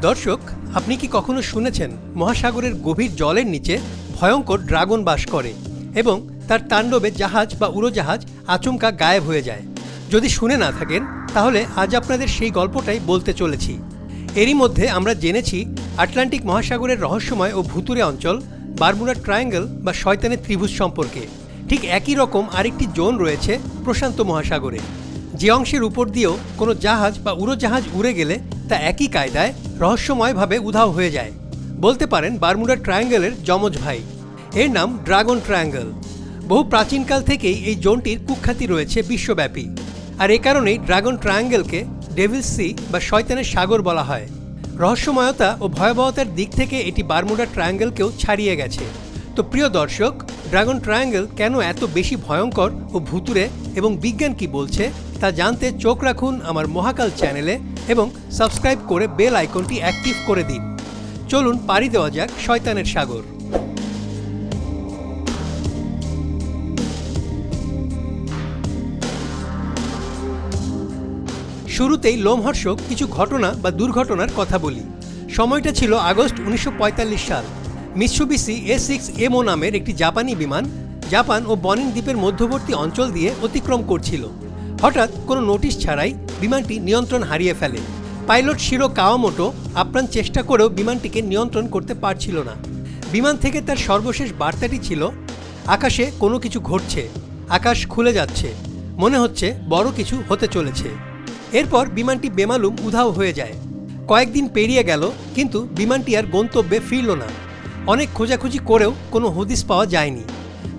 দর্শক, আপনি কি কখনো শুনেছেন মহাসাগরের গভীর জলের নিচে ভয়ঙ্কর ড্রাগন বাস করে এবং তার তাণ্ডবে জাহাজ বা উড়োজাহাজ আচমকা গায়েব হয়ে যায়? যদি শুনে না থাকেন, তাহলে আজ আপনাদের সেই গল্পটাই বলতে চলেছি। এরই মধ্যে আমরা জেনেছি আটলান্টিক মহাসাগরের রহস্যময় ও ভুতুরে অঞ্চল, বারমুডা ট্রায়াঙ্গেল বা শয়তানের ত্রিভুজ সম্পর্কে। ঠিক একই রকম আরেকটি জোন রয়েছে প্রশান্ত মহাসাগরে। যে অংশের উপর দিয়েও কোনো জাহাজ বা উড়োজাহাজ উড়ে গেলে তা একই কায়দায় রহস্যময়ভাবে উধাও হয়ে যায়। বলতে পারেন বারমুডা ট্রায়াঙ্গেলের যমজ ভাই। এর নাম ড্রাগন ট্রায়াঙ্গেল। বহু প্রাচীনকাল থেকেই এই জোনটির কুখ্যাতি রয়েছে বিশ্বব্যাপী। আর এ কারণেই ড্রাগন ট্রায়াঙ্গেলকে ডেভিল সি বা শয়তানের সাগর বলা হয়। রহস্যময়তা ও ভয়াবহতার দিক থেকে এটি বারমুডা ট্রায়াঙ্গেলকেও ছাড়িয়ে গেছে। তো প্রিয় দর্শক ড্রাগন ট্রায়াঙ্গেল কেন এত বেশি ভয়ঙ্কর ও ভুতুরে এবং বিজ্ঞান কি বলছে তা জানতে চোখ রাখুন আমার মহাকাল চ্যানেলে এবং সাবস্ক্রাইব করে বেল আইকনটি অ্যাক্টিভ করে দিন। চলুন পাড়ি দেওয়া যাক শয়তানের সাগর। শুরুতেই লোমহর্ষক কিছু ঘটনা বা দুর্ঘটনার কথা বলি। সময়টা ছিল আগস্ট উনিশশো পঁয়তাল্লিশ সাল। মিৎসুবিসি এ সিক্স এমও নামের একটি জাপানি বিমান জাপান ও বনিন দ্বীপের মধ্যবর্তী অঞ্চল দিয়ে অতিক্রম করছিল। হঠাৎ কোনো নোটিশ ছাড়াই বিমানটি নিয়ন্ত্রণ হারিয়ে ফেলে। পাইলট শিরো কাওয়ামোটো আপ্রাণ চেষ্টা করেও বিমানটিকে নিয়ন্ত্রণ করতে পারছিল না। বিমান থেকে তার সর্বশেষ বার্তাটি ছিল, আকাশে কোনো কিছু ঘটছে। আকাশ খুলে যাচ্ছে। মনে হচ্ছে বড় কিছু হতে চলেছে। এরপর বিমানটি বেমালুম উধাও হয়ে যায়। কয়েকদিন পেরিয়ে গেল, কিন্তু বিমানটি আর গন্তব্যে ফিরল না। অনেক খোঁজাখুঁজি করেও কোনো হদিস পাওয়া যায়নি।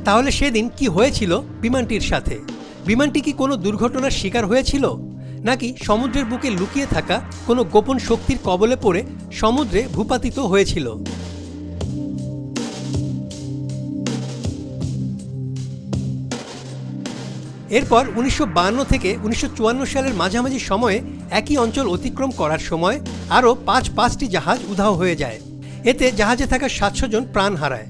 তাহলে সেদিন কি হয়েছিল বিমানটির সাথে? বিমানটি কি কোনো দুর্ঘটনার শিকার হয়েছিল? নাকি সমুদ্রের বুকে লুকিয়ে থাকা কোনো গোপন শক্তির কবলে পড়ে সমুদ্রে ভূপাতিত হয়েছিল? এরপর উনিশশো থেকে উনিশশো চুয়ান্ন সালের মাঝামাঝি সময়ে একই অঞ্চল অতিক্রম করার সময় আরও পাঁচ পাঁচটি জাহাজ উধাও হয়ে যায়। এতে জাহাজে থাকা সাতশো জন প্রাণ হারায়।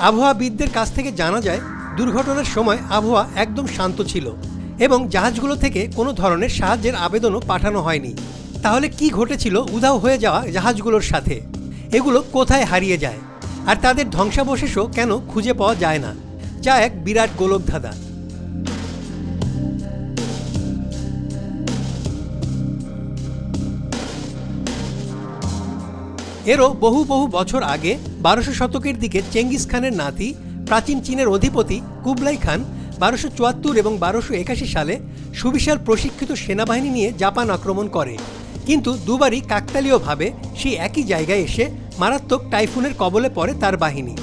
আবহাওয়াবিদদের কাছ থেকে জানা যায়, দুর্ঘটনার সময় আবহাওয়া একদম শান্ত ছিল এবং জাহাজগুলো থেকে কোনো ধরনের সাহায্যের আবেদনও পাঠানো হয়নি। তাহলে কি ঘটেছিল? উধাও হয়ে যাওয়া জাহাজগুলোর সাথে। এগুলো কোথায় হারিয়ে যায়? আর তাদের ধ্বংসাবশেষও কেন খুঁজে পাওয়া যায় না? যা এক বিরাট গোলকধাঁধা। এরও বহু বহু বছর আগে বারোশো শতকের দিকে চেঙ্গিস খানের নাতি, প্রাচীন চীনের অধিপতি কুবলাই খান, বারোশো চুয়াত্তর এবং বারোশো একাশি সালে সুবিশাল প্রশিক্ষিত সেনাবাহিনী নিয়ে জাপান আক্রমণ করে। কিন্তু দুবারই কাকতালীয়ভাবে সেই একই জায়গায় এসে মারাত্মক টাইফুনের কবলে পড়ে তার বাহিনী।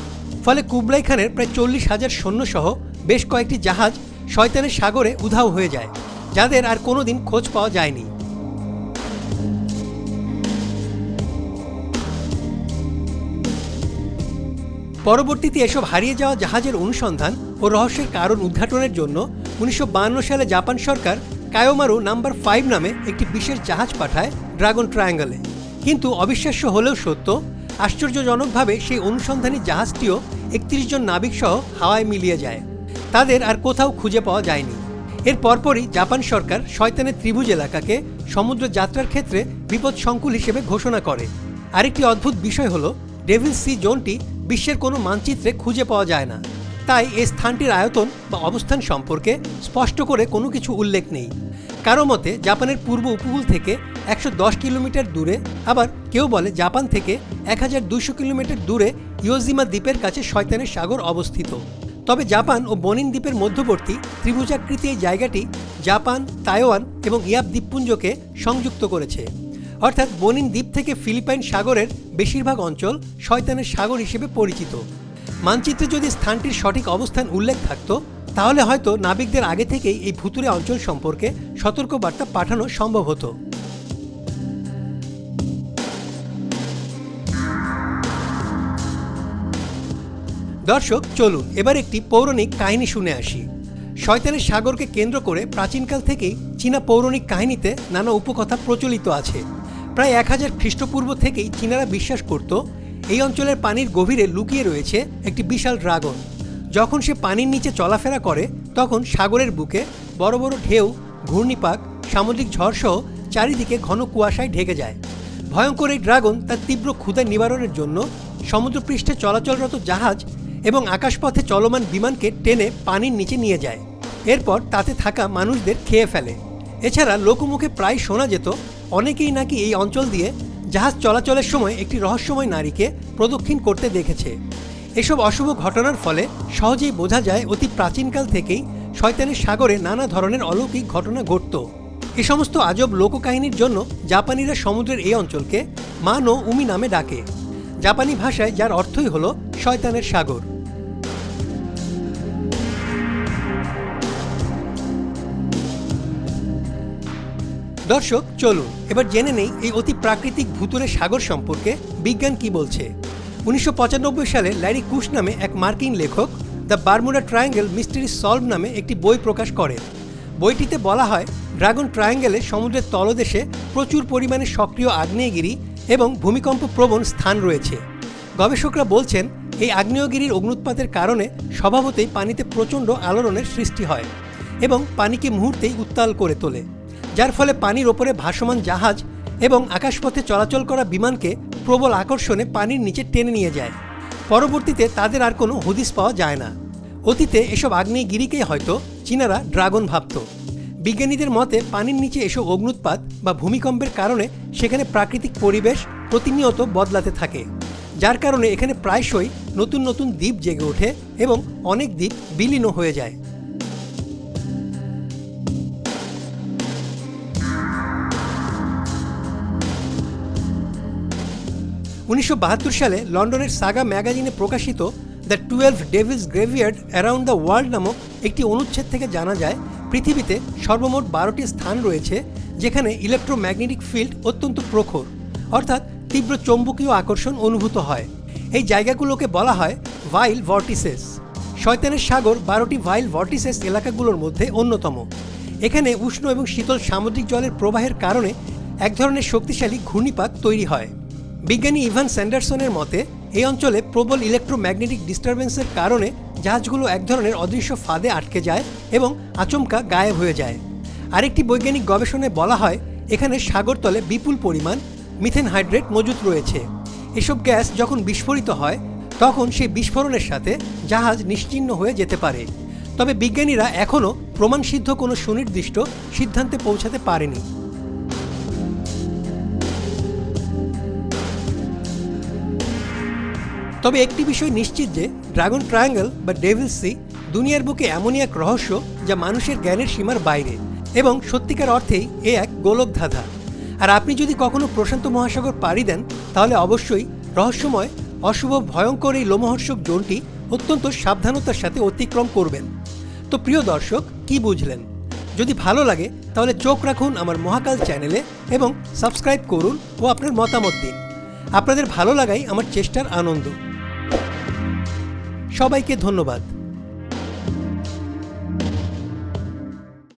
ফলে কুবলাই খানের প্রায় চল্লিশ হাজার সৈন্যসহ বেশ কয়েকটি জাহাজ শয়তানের সাগরে উধাও হয়ে যায়, যাদের আর কোনোদিন খোঁজ পাওয়া যায়নি। পরবর্তীতে এসব হারিয়ে যাওয়া জাহাজের অনুসন্ধান ও রহস্যের কারণ উদ্ঘাটনের জন্য উনিশশো সালে জাপান সরকার কায়োমারু নাম্বার ফাইভ নামে একটি বিশেষ জাহাজ পাঠায় ড্রাগন ট্রায়াঙ্গলে। কিন্তু অবিশ্বাস্য হলেও সত্য, আশ্চর্যজনকভাবে সেই অনুসন্ধানী জাহাজটিও একত্রিশ জন নাবিক সহ হাওয়ায় মিলিয়ে যায়। তাদের আর কোথাও খুঁজে পাওয়া যায়নি। এর পরপরই জাপান সরকার শয়তানের ত্রিভুজ এলাকাকে সমুদ্র যাত্রার ক্ষেত্রে বিপদ সংকুল হিসেবে ঘোষণা করে। আরেকটি অদ্ভুত বিষয় হল ডেভিল সি জোনটি বিশ্বের কোনো মানচিত্রে খুঁজে পাওয়া যায় না। তাই এ স্থানটির আয়তন বা অবস্থান সম্পর্কে স্পষ্ট করে কোনো কিছু উল্লেখ নেই। কারও মতে, জাপানের পূর্ব উপকূল থেকে একশো দশ কিলোমিটার দূরে, আবার কেউ বলে জাপান থেকে এক কিলোমিটার দূরে ইয়োজিমা দ্বীপের কাছে শয়তানের সাগর অবস্থিত। তবে জাপান ও বনিন দ্বীপের মধ্যবর্তী ত্রিভুজাকৃতি এই জায়গাটি জাপান, তাইওয়ান এবং ইয়াব দ্বীপপুঞ্জকে সংযুক্ত করেছে। অর্থাৎ বনিন দ্বীপ থেকে ফিলিপাইন সাগরের বেশিরভাগ অঞ্চল শয়তানের সাগর হিসেবে পরিচিত। মানচিত্রে যদি স্থানটির সঠিক অবস্থান উল্লেখ থাকত, তাহলে হয়তো নাবিকদের আগে থেকেই এই ভুতুরে অঞ্চল সম্পর্কে সতর্কবার্তা পাঠানো সম্ভব হতো। দর্শক, চলুন এবার একটি পৌরাণিক কাহিনী শুনে আসি। শয়তানের সাগরকে কেন্দ্র করে প্রাচীনকাল থেকেই চীনা পৌরাণিক কাহিনীতে নানা উপকথা প্রচলিত আছে। প্রায় এক হাজার খ্রিস্টপূর্ব থেকেই চীনারা বিশ্বাস করত, এই অঞ্চলের পানির গভীরে লুকিয়ে রয়েছে একটি বিশাল ড্রাগন। যখন সে পানির নিচে চলাফেরা করে, তখন সাগরের বুকে বড় বড় ঢেউ, ঘূর্ণিপাক, সামুদ্রিক ঝড়সহ চারিদিকে ঘন কুয়াশায় ঢেকে যায়। ভয়ঙ্কর এই ড্রাগন তার তীব্র ক্ষুধা নিবারণের জন্য সমুদ্রপৃষ্ঠে চলাচলরত জাহাজ এবং আকাশপথে চলমান বিমানকে টেনে পানির নিচে নিয়ে যায়। এরপর তাতে থাকা মানুষদের খেয়ে ফেলে। এছাড়া লোকমুখে প্রায় শোনা যেত, অনেকেই নাকি এই অঞ্চল দিয়ে জাহাজ চলাচলের সময় একটি রহস্যময় নারীকে প্রদক্ষিণ করতে দেখেছে। এসব অশুভ ঘটনার ফলে সহজেই বোঝা যায়, অতি প্রাচীনকাল থেকেই শয়তানের সাগরে নানা ধরনের অলৌকিক ঘটনা ঘটত। এ সমস্ত আজব লোককাহিনীর জন্য জাপানিরা সমুদ্রের এই অঞ্চলকে মানো উমি নামে ডাকে। জাপানি ভাষায় যার অর্থই হলো শয়তানের সাগর। দর্শক, চলুন। এবার জেনে নেই এই অতি প্রাকৃতিক ভূতুরে সাগর সম্পর্কে। বিজ্ঞান কি বলছে? উনিশশো পঁচানব্বই সালে ল্যারি কুশ নামে এক মার্কিন লেখক, the Bermuda triangle mystery solve নামে একটি বই প্রকাশ করেন। বইটিতে বলা হয়, ড্রাগন ট্রায়াঙ্গেলে সমুদ্রের তলদেশে প্রচুর পরিমাণে সক্রিয় আগ্নেয়গিরি এবং ভূমিকম্প প্রবণ স্থান রয়েছে। গবেষকরা বলছেন, এই আগ্নেয়গিরির অগ্নুৎপাতের কারণে স্বভাবতেই পানিতে প্রচণ্ড আলোড়নের সৃষ্টি হয় এবং পানিকে মুহূর্তেই উত্তাল করে তোলে। যার ফলে পানির ওপরে ভাসমান জাহাজ এবং আকাশপথে চলাচল করা বিমানকে প্রবল আকর্ষণে পানির নিচে টেনে নিয়ে যায়। পরবর্তীতে তাদের আর কোনো হদিস পাওয়া যায় না। অতীতে এসব আগ্নেয়গিরিকেই হয়তো চীনারা ড্রাগন ভাবত। বিজ্ঞানীদের মতে পানির নিচে এসব অগ্নুৎপাত বা ভূমিকম্পের কারণে সেখানে প্রাকৃতিক পরিবেশ প্রতিনিয়ত বদলাতে থাকে, যার কারণে এখানে প্রায়শই নতুন নতুন দ্বীপ জেগে ওঠে এবং অনেক দ্বীপ বিলীনও হয়ে যায়। উনিশশো বাহাত্তর সালে লন্ডনের সাগা ম্যাগাজিনে প্রকাশিত the twelve devils graveyard around the world নামক একটি অনুচ্ছেদ থেকে জানা যায়, পৃথিবীতে সর্বমোট বারোটি স্থান রয়েছে যেখানে ইলেকট্রোম্যাগনেটিক ফিল্ড অত্যন্ত প্রখর, অর্থাৎ তীব্র চৌম্বকীয় আকর্ষণ অনুভূত হয়। এই জায়গাগুলোকে বলা হয় ভাইল ভর্টিসেস। শয়তানের সাগর বারোটি ভাইল ভর্টিসেস এলাকাগুলোর মধ্যে অন্যতম। এখানে উষ্ণ এবং শীতল সামুদ্রিক জলের প্রবাহের কারণে এক ধরনের শক্তিশালী ঘূর্ণিপাক তৈরি হয়। বিজ্ঞানী ইভান স্যান্ডারসনের মতে, এই অঞ্চলে প্রবল ইলেকট্রোম্যাগনেটিক ডিস্টারবেন্সের কারণে জাহাজগুলো এক ধরনের অদৃশ্য ফাঁদে আটকে যায় এবং আচমকা গায়েব হয়ে যায়। আরেকটি বৈজ্ঞানিক গবেষণায় বলা হয়, এখানে সাগরতলে বিপুল পরিমাণ মিথেন হাইড্রেট মজুত রয়েছে। এসব গ্যাস যখন বিস্ফোরিত হয়, তখন সেই বিস্ফোরণের সাথে জাহাজ নিশ্চিহ্ন হয়ে যেতে পারে। তবে বিজ্ঞানীরা এখনও প্রমাণসিদ্ধ কোনো সুনির্দিষ্ট সিদ্ধান্তে পৌঁছাতে পারেনি। তবে একটি বিষয় নিশ্চিত যে ড্রাগন ট্রায়াঙ্গেল বা ডেভিল সি দুনিয়ার বুকে এমনই এক রহস্য যা মানুষের জ্ঞানের সীমার বাইরে এবং সত্যিকার অর্থেই এ এক গোলক ধাঁধা আর আপনি যদি কখনো প্রশান্ত মহাসাগর পাড়ি দেন, তাহলে অবশ্যই রহস্যময়, অশুভ, ভয়ঙ্কর এই লোমহর্ষক জোনটি অত্যন্ত সাবধানতার সাথে অতিক্রম করবেন। তো প্রিয় দর্শক, কি বুঝলেন? যদি ভালো লাগে, তাহলে চোখ রাখুন আমার মহাকাল চ্যানেলে এবং সাবস্ক্রাইব করুন ও আপনার মতামত দিন। আপনাদের ভালো লাগাই আমার চেষ্টার আনন্দ। সবাইকে ধন্যবাদ।